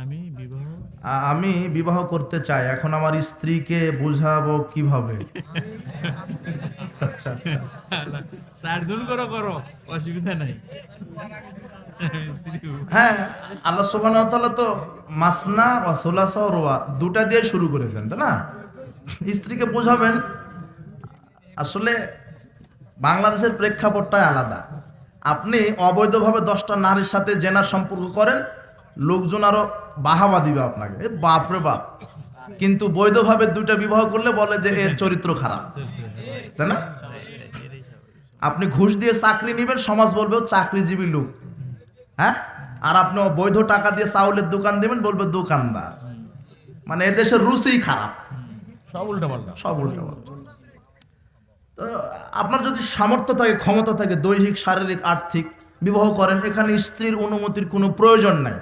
আমি বিবাহ আমি বিবাহ করতে চাই। এখন আমার স্ত্রীকে বুঝাবো কীভাবে? আচ্ছা আচ্ছা। করো করো। অসুবিধা নাই। হ্যাঁ আল্লাহ সুবহানাহু ওয়া তো মাসনা ওয়া সুলাসা রুবা দুটা দিয়ে শুরু করেছেন তাই না? স্ত্রীকে বোঝাবেন। আসলে বাংলাদেশের প্রেক্ষাপটটাই আলাদা। আপনি অবৈধভাবে দশটা নারীর সাথে জেনার সম্পর্ক করেন লোকজন আরও বাহাবা দিবে আপনাকে। এ বাপ রে বাপ। কিন্তু বৈধভাবে দুইটা বিবাহ করলে বলে যে এর চরিত্র খারাপ। তাই না? আপনি ঘুষ দিয়ে চাকরি নেবেন সমাজ বলবে চাকরিজীবী লোক। হ্যাঁ? আর আপনি বৈধ টাকা দিয়ে চাউলের দোকান দেবেন বলবে দোকানদার। মানে এদেশের রুচিই খারাপ। সব উল্টা পাল্টা সব উল্টো তো আপনার যদি সামর্থ্য থাকে ক্ষমতা থাকে দৈহিক শারীরিক আর্থিক বিবাহ করেন এখানে স্ত্রীর অনুমতির কোনো প্রয়োজন নাই।